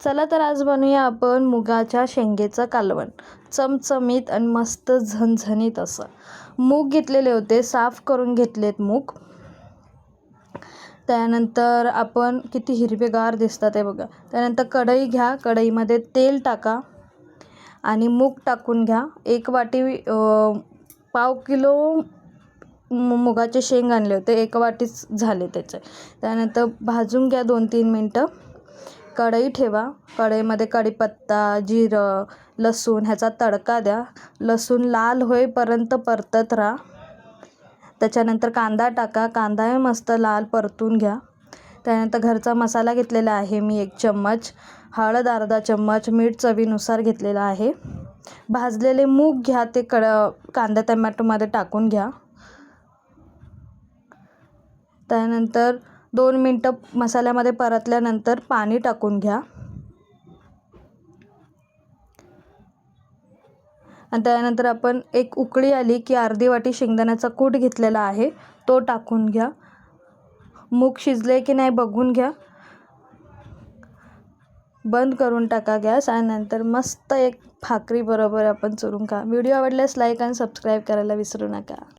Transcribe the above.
चला तर आज बनवूया आपण मुगाच्या शेंगेचं कालवण. चमचमीत आणि मस्त झणझणीत असं. मूग घेतलेले होते साफ करून घेतलेत मूग. त्यानंतर आपण किती हिरवेगार दिसतात ते बघा. त्यानंतर कढई घ्या कढईमध्ये तेल टाका आणि मूग टाकून घ्या. एक वाटी पाव किलो मुगाचे शेंग आणले होते. एक वाटीच झाले त्याचे. त्यानंतर भाजून घ्या दोन तीन मिनटं. कढई ठेवा. कढईमध्ये कढीपत्ता जिरं लसूण ह्याचा तडका द्या. लसूण लाल होईपर्यंत परतत राहा. त्याच्यानंतर कांदा टाका. कांदाही मस्त लाल परतून घ्या. त्यानंतर घरचा मसाला घेतलेला आहे मी एक चम्मच. हळद अर्धा चम्मच. मीठ चवीनुसार घेतलेला आहे. भाजलेले मूग घ्या. ते कड कांदा टमॅटोमध्ये टाकून घ्या. त्यानंतर दोन मिनटं मसाल्यामध्ये परतल्यानंतर पाणी टाकून घ्या. आणि त्यानंतर आपण एक उकळी आली की अर्धी वाटी शेंगदाण्याचा कूट घेतलेला आहे तो टाकून घ्या. मूग शिजले की नाही बघून घ्या. बंद करून टाका गॅस आणि नंतर मस्त एक भाकरी बरोबर आपण चुरून खा. व्हिडिओ आवडल्यास लाईक आणि सबस्क्राईब करायला विसरू नका.